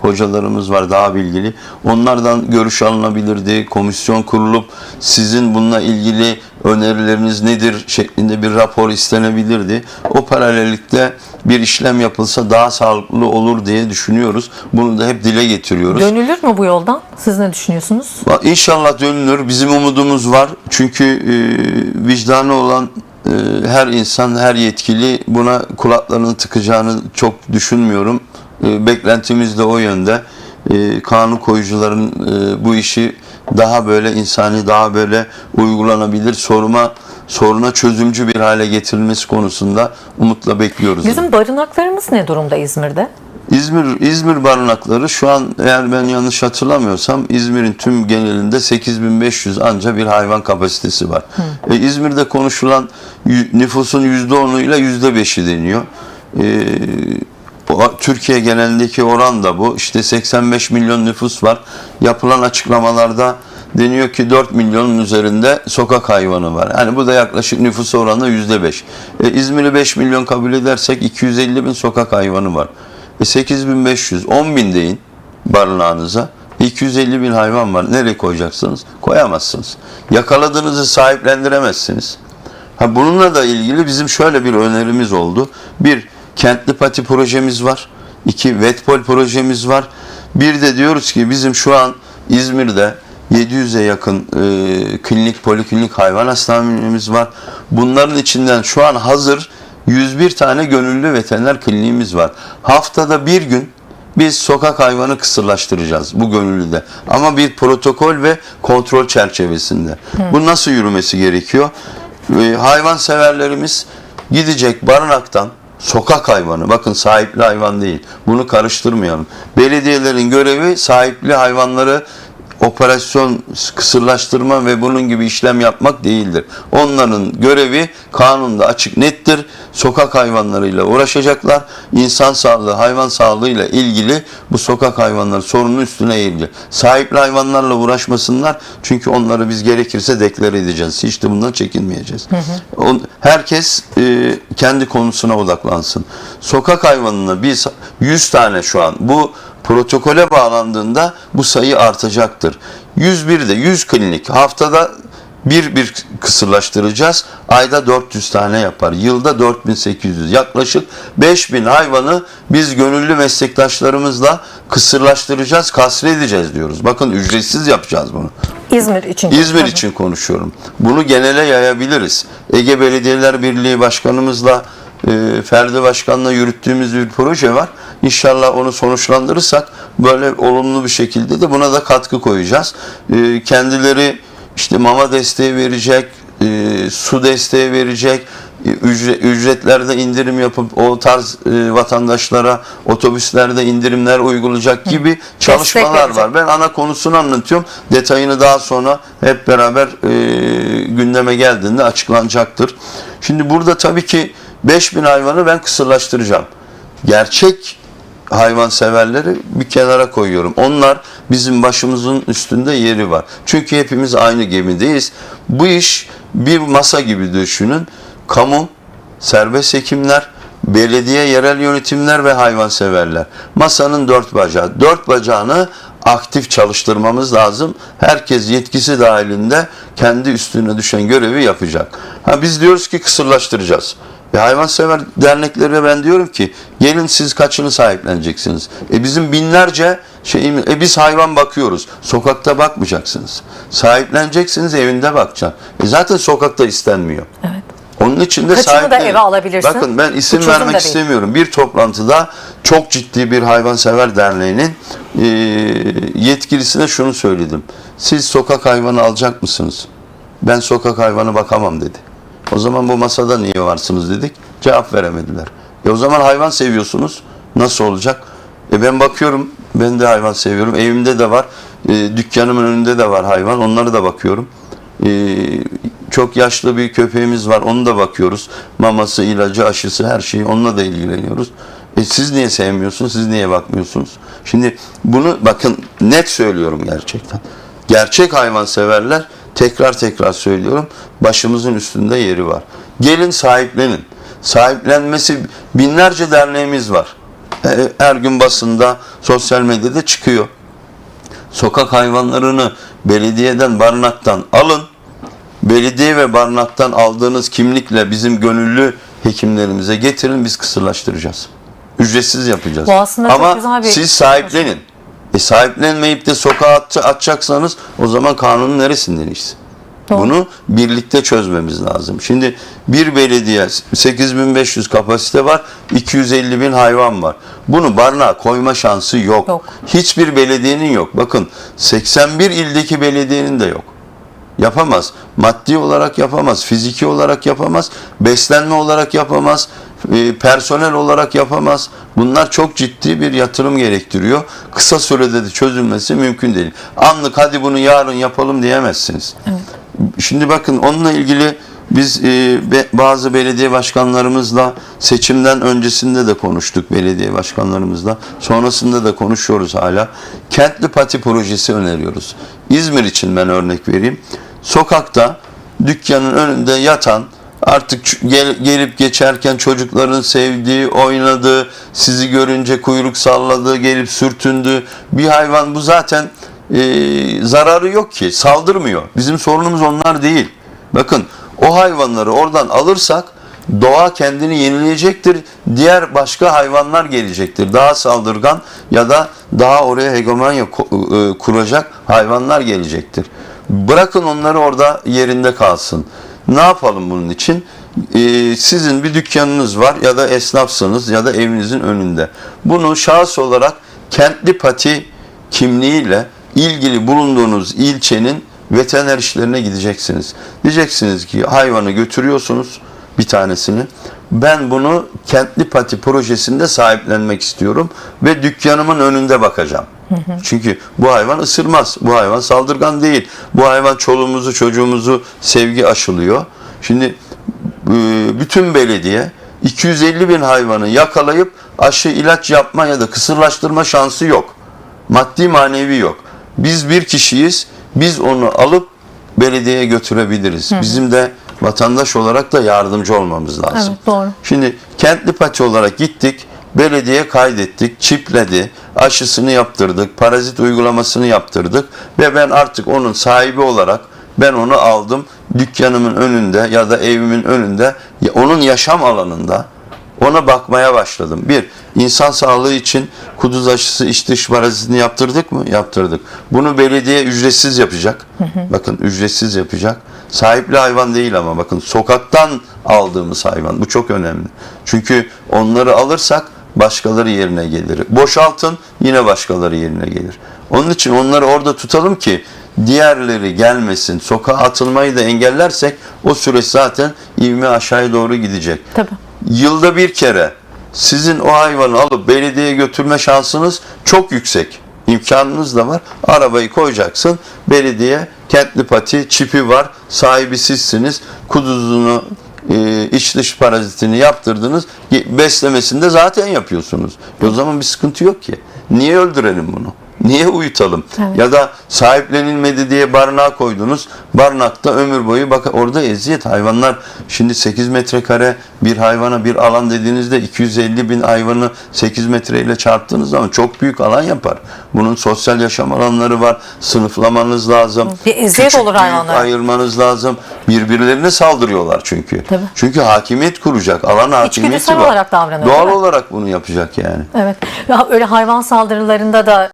hocalarımız var daha bilgili. Onlardan görüş alınabilirdi. Komisyon kurulup sizin bununla ilgili önerileriniz nedir şeklinde bir rapor istenebilirdi. O paralellikte bir işlem yapılsa daha sağlıklı olur diye düşünüyoruz. Bunu da hep dile getiriyoruz. Dönülür mü bu yoldan? Siz ne düşünüyorsunuz? İnşallah dönülür. Bizim umudumuz var. Çünkü e, vicdanı olan e, her insan, her yetkili buna kulaklarını tıkacağını çok düşünmüyorum. E, beklentimiz de o yönde. E, kanun koyucuların e, bu işi daha böyle insani, daha böyle uygulanabilir soruma soruna çözümcü bir hale getirilmesi konusunda umutla bekliyoruz. Bizim barınaklarımız ne durumda İzmir'de? İzmir İzmir barınakları şu an eğer ben yanlış hatırlamıyorsam İzmir'in tüm genelinde 8500 anca bir hayvan kapasitesi var. E, İzmir'de konuşulan nüfusun %10'uyla %5'i deniyor. E, Türkiye genelindeki oran da bu. İşte 85 milyon nüfus var. Yapılan açıklamalarda deniyor ki 4 milyonun üzerinde sokak hayvanı var. Yani bu da yaklaşık nüfus oranı %5. E, İzmir'i 5 milyon kabul edersek 250 bin sokak hayvanı var. E 8500, 10 bin deyin barınağınıza. 250 bin hayvan var. Nereye koyacaksınız? Koyamazsınız. Yakaladığınızı sahiplendiremezsiniz. Ha bununla da ilgili bizim şöyle bir önerimiz oldu. Bir, kentli pati projemiz var. İki, vetpol projemiz var. Bir de diyoruz ki bizim şu an İzmir'de 700'e yakın e, klinik, poliklinik hayvan hastanemiz var. Bunların içinden şu an hazır 101 tane gönüllü veteriner kliniğimiz var. Haftada bir gün biz sokak hayvanı kısırlaştıracağız bu gönüllüde. Ama bir protokol ve kontrol çerçevesinde. Bu nasıl yürümesi gerekiyor? Ee, hayvan severlerimiz gidecek barınaktan sokak hayvanı, bakın sahipli hayvan değil. Bunu karıştırmayalım. Belediyelerin görevi sahipli hayvanları operasyon kısırlaştırma ve bunun gibi işlem yapmak değildir. Onların görevi kanunda açık nettir. Sokak hayvanlarıyla uğraşacaklar. İnsan sağlığı, hayvan sağlığıyla ilgili bu sokak hayvanları sorunun üstüne eğilecek. Sahipli hayvanlarla uğraşmasınlar. Çünkü onları biz gerekirse deklare edeceğiz. Hiç de bundan çekinmeyeceğiz. On- Herkes e, kendi konusuna odaklansın. Sokak hayvanına biz 100 tane şu an bu protokole bağlandığında bu sayı artacaktır. 101'de 100 klinik haftada bir bir kısırlaştıracağız. Ayda 400 tane yapar. Yılda 4800. Yaklaşık 5000 hayvanı biz gönüllü meslektaşlarımızla kısırlaştıracağız, kasredeceğiz diyoruz. Bakın ücretsiz yapacağız bunu. İzmir için. İzmir için konuşuyorum. Bunu genele yayabiliriz. Ege Belediyeler Birliği Başkanımızla e, Ferdi Başkan'la yürüttüğümüz bir proje var. İnşallah onu sonuçlandırırsak böyle olumlu bir şekilde de buna da katkı koyacağız. E, kendileri işte mama desteği verecek, e, su desteği verecek, e, ücre- ücretlerde indirim yapıp o tarz e, vatandaşlara otobüslerde indirimler uygulayacak gibi çalışmalar var. Ben ana konusunu anlatıyorum. Detayını daha sonra hep beraber e, gündeme geldiğinde açıklanacaktır. Şimdi burada tabii ki 5000 hayvanı ben kısırlaştıracağım. Gerçek hayvan severleri bir kenara koyuyorum. Onlar bizim başımızın üstünde yeri var. Çünkü hepimiz aynı gemideyiz. Bu iş bir masa gibi düşünün. Kamu, serbest hekimler, belediye, yerel yönetimler ve hayvanseverler. Masanın dört bacağı. Dört bacağını aktif çalıştırmamız lazım. Herkes yetkisi dahilinde kendi üstüne düşen görevi yapacak. Ha biz diyoruz ki kısırlaştıracağız. E hayvansever derneklere ben diyorum ki gelin siz kaçını sahipleneceksiniz? E bizim binlerce şeyimiz, e biz hayvan bakıyoruz. Sokakta bakmayacaksınız. Sahipleneceksiniz evinde bakacaksın. E zaten sokakta istenmiyor. Evet. Onun için de Kaçını da eve alabilirsin. Bakın ben isim vermek istemiyorum. Bir toplantıda çok ciddi bir hayvansever derneğinin e, yetkilisine şunu söyledim. Siz sokak hayvanı alacak mısınız? Ben sokak hayvanı bakamam dedi. O zaman bu masada niye varsınız dedik. Cevap veremediler. E o zaman hayvan seviyorsunuz. Nasıl olacak? E ben bakıyorum. Ben de hayvan seviyorum. Evimde de var. E, dükkanımın önünde de var hayvan. Onları da bakıyorum. E, çok yaşlı bir köpeğimiz var. Onu da bakıyoruz. Maması, ilacı, aşısı her şeyi onunla da ilgileniyoruz. E siz niye sevmiyorsunuz? Siz niye bakmıyorsunuz? Şimdi bunu bakın net söylüyorum gerçekten. Gerçek hayvan severler tekrar tekrar söylüyorum. Başımızın üstünde yeri var. Gelin sahiplenin. Sahiplenmesi binlerce derneğimiz var. E, Her gün basında, sosyal medyada çıkıyor. Sokak hayvanlarını belediyeden, barınaktan alın. Belediye ve barınaktan aldığınız kimlikle bizim gönüllü hekimlerimize getirin biz kısırlaştıracağız. Ücretsiz yapacağız. Bu aslında çok Ama güzel bir- siz sahiplenin. E sahiplenmeyip de sokağa at- atacaksanız o zaman kanunun neresinden işte? Doğru. Bunu birlikte çözmemiz lazım. Şimdi bir belediye 8500 kapasite var, 250 bin hayvan var. Bunu barınağa koyma şansı yok. Yok. Hiçbir belediyenin yok. Bakın 81 ildeki belediyenin de yok. Yapamaz. Maddi olarak yapamaz, fiziki olarak yapamaz, beslenme olarak yapamaz, e, personel olarak yapamaz. Bunlar çok ciddi bir yatırım gerektiriyor. Kısa sürede de çözülmesi mümkün değil. Anlık hadi bunu yarın yapalım diyemezsiniz. Şimdi bakın onunla ilgili biz e, be- bazı belediye başkanlarımızla seçimden öncesinde de konuştuk belediye başkanlarımızla. Sonrasında da konuşuyoruz hala. Kentli pati projesi öneriyoruz. İzmir için ben örnek vereyim. Sokakta dükkanın önünde yatan artık gel- gelip geçerken çocukların sevdiği, oynadığı, sizi görünce kuyruk salladığı, gelip sürtündüğü bir hayvan bu zaten e, zararı yok ki, saldırmıyor. Bizim sorunumuz onlar değil. Bakın o hayvanları oradan alırsak doğa kendini yenileyecektir. Diğer başka hayvanlar gelecektir. Daha saldırgan ya da daha oraya hegemonya e, kuracak hayvanlar gelecektir. Bırakın onları orada yerinde kalsın. Ne yapalım bunun için? Ee, sizin bir dükkanınız var ya da esnafsınız ya da evinizin önünde. Bunu şahıs olarak kentli pati kimliğiyle ilgili bulunduğunuz ilçenin veteriner işlerine gideceksiniz. Diyeceksiniz ki hayvanı götürüyorsunuz bir tanesini. Ben bunu kentli pati projesinde sahiplenmek istiyorum ve dükkanımın önünde bakacağım. Çünkü bu hayvan ısırmaz. Bu hayvan saldırgan değil. Bu hayvan çoluğumuzu çocuğumuzu sevgi aşılıyor. Şimdi e, bütün belediye 250 bin hayvanı yakalayıp aşı ilaç yapma ya da kısırlaştırma şansı yok. Maddi manevi yok. Biz bir kişiyiz. Biz onu alıp belediyeye götürebiliriz. Bizim de vatandaş olarak da yardımcı olmamız lazım. Evet, doğru. Şimdi kentli pati olarak gittik. Belediye kaydettik, çipledi, aşısını yaptırdık, parazit uygulamasını yaptırdık ve ben artık onun sahibi olarak ben onu aldım dükkanımın önünde ya da evimin önünde onun yaşam alanında ona bakmaya başladım. Bir, insan sağlığı için kuduz aşısı iç dış parazitini yaptırdık mı? Yaptırdık. Bunu belediye ücretsiz yapacak. Bakın ücretsiz yapacak. Sahipli hayvan değil ama bakın sokaktan aldığımız hayvan. Bu çok önemli. Çünkü onları alırsak başkaları yerine gelir. Boşaltın yine başkaları yerine gelir. Onun için onları orada tutalım ki diğerleri gelmesin. Sokağa atılmayı da engellersek o süreç zaten ivme aşağıya doğru gidecek Tabii. yılda bir kere sizin o hayvanı alıp belediyeye götürme şansınız çok yüksek. İmkanınız da var. Arabayı koyacaksın. Belediye kentli pati çipi var. Sahibi sizsiniz. Kuduzunu e, iç dış parazitini yaptırdınız. Ye- Beslemesini de zaten yapıyorsunuz. O zaman bir sıkıntı yok ki. Niye öldürelim bunu? Niye uyutalım? Evet. Ya da sahiplenilmedi diye barınağa koydunuz. Barınakta ömür boyu bak orada eziyet hayvanlar şimdi 8 metrekare bir hayvana bir alan dediğinizde 250 bin hayvanı 8 metreyle çarptığınız zaman çok büyük alan yapar. Bunun sosyal yaşam alanları var. Sınıflamanız lazım. Bir eziyet Küçük, olur hayvanlara. ayırmanız lazım. Birbirlerine saldırıyorlar çünkü. Tabii. Çünkü hakimiyet kuracak. Alan hakimiyeti var. olarak davranıyor, Doğal olarak bunu yapacak yani. Evet. Ya Öyle hayvan saldırılarında da